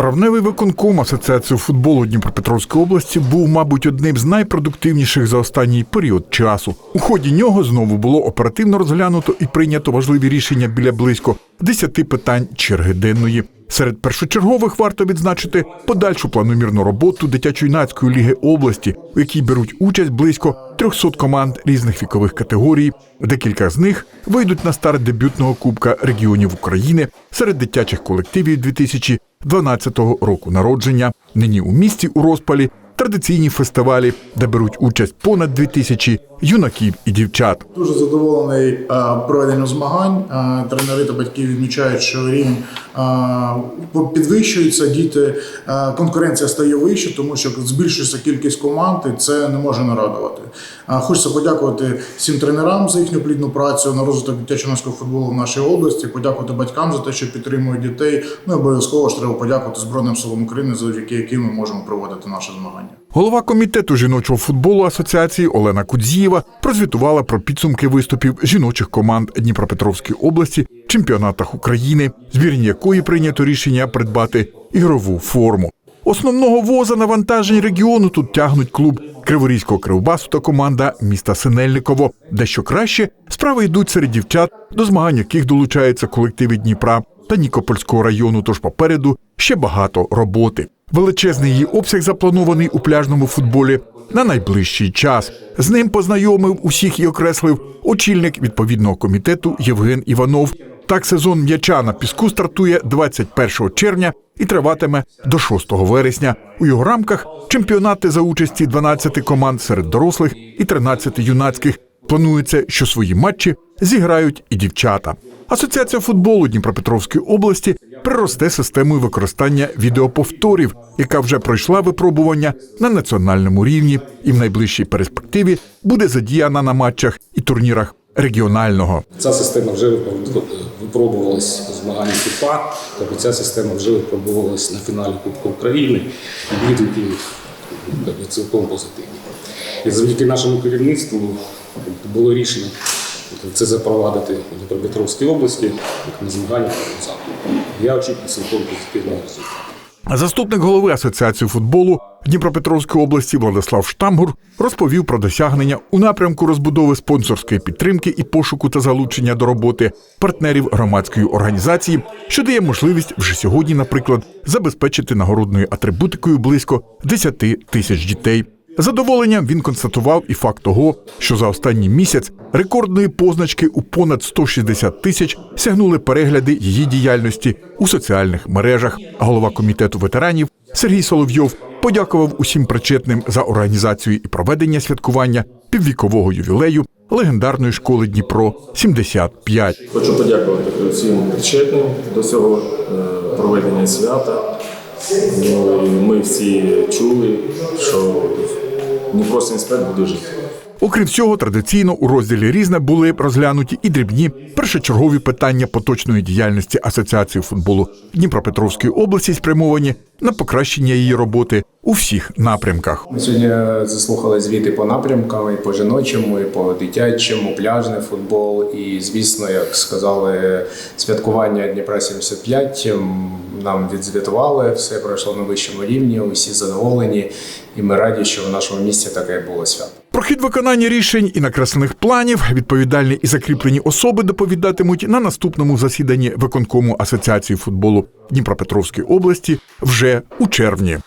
Травневий виконком Асоціації футболу Дніпропетровської області був, мабуть, одним з найпродуктивніших за останній період часу. У ході нього знову було оперативно розглянуто і прийнято важливі рішення біля близько 10 питань черги денної. Серед першочергових варто відзначити подальшу планомірну роботу дитячо-юнацької ліги області, у якій беруть участь близько 300 команд різних вікових категорій. Декілька з них вийдуть на старт дебютного кубка регіонів України серед дитячих колективів 2012 року народження. Нині у місті у розпалі традиційні фестивалі, де беруть участь понад 2000 юнаків і дівчат. Дуже задоволений е, проведенням змагань. Е, Тренери та батьки відмічають, що рівень е, підвищується. Діти конкуренція стає вище, тому що збільшується кількість команд, і це не може не радувати. Хочеться подякувати всім тренерам за їхню плідну працю на розвиток дитячо-юнацького футболу в нашій області. Подякувати батькам за те, що підтримують дітей. Ну обов'язково ж треба подякувати Збройним силам України, завдяки яким ми можемо проводити наші змагання. Голова комітету жіночого футболу асоціації Олена Кудзієва прозвітувала про підсумки виступів жіночих команд Дніпропетровської області в чемпіонатах України, збірні якої прийнято рішення придбати ігрову форму. Основного воза навантажень регіону тут тягнуть клуб Криворізького кривбасу та команда міста Синельниково. Дещо краще справи йдуть серед дівчат, до змагань яких долучаються колективи Дніпра та Нікопольського району. Тож попереду ще багато роботи. Величезний її обсяг запланований у пляжному футболі на найближчий час. З ним познайомив усіх і окреслив очільник відповідного комітету Євген Іванов. Так сезон м'яча на піску стартує 21 червня і триватиме до 6 вересня. У його рамках чемпіонати за участі 12 команд серед дорослих і 13 юнацьких. Планується, що свої матчі зіграють і дівчата. Асоціація футболу Дніпропетровської області приросте системою використання відеоповторів, яка вже пройшла випробування на національному рівні, і в найближчій перспективі буде задіяна на матчах і турнірах регіонального. Ця система вже випробувалась у змаганні ФІФА, тобто ця система вже випробувалась на фіналі Кубку України і відгуки цілком позитивні. І завдяки нашому керівництву було рішення це запровадити у Дніпропетровській області на змаганнях. Я очікую цілком позитивного результату. Заступник голови Асоціації футболу Дніпропетровської області Владислав Штамгур розповів про досягнення у напрямку розбудови спонсорської підтримки і пошуку та залучення до роботи партнерів громадської організації, що дає можливість вже сьогодні, наприклад, забезпечити нагородною атрибутикою близько 10 тисяч дітей. Задоволенням він констатував і факт того, що за останній місяць рекордної позначки у понад 160 тисяч сягнули перегляди її діяльності у соціальних мережах. Голова комітету ветеранів Сергій Соловйов подякував усім причетним за організацію і проведення святкування піввікового ювілею легендарної школи Дніпро 75 Хочу подякувати всім причетним до цього е, проведення свята. Ну, Ми всі чули, Дніпро 75 буде жити. Окрім всього, традиційно у розділі різне були розглянуті і дрібні першочергові питання поточної діяльності Асоціації футболу Дніпропетровської області, спрямовані на покращення її роботи у всіх напрямках. Ми сьогодні заслухали звіти по напрямкам, і по жіночому, і по дитячому, пляжний футбол. І, звісно, як сказали, святкування Дніпра 75 м, нам відзвітували, все пройшло на вищому рівні, усі задоволені, і ми раді, що в нашому місті таке було свято. Про хід виконання рішень і накреслених планів відповідальні і закріплені особи доповідатимуть на наступному засіданні виконкому Асоціації футболу Дніпропетровської області у червні.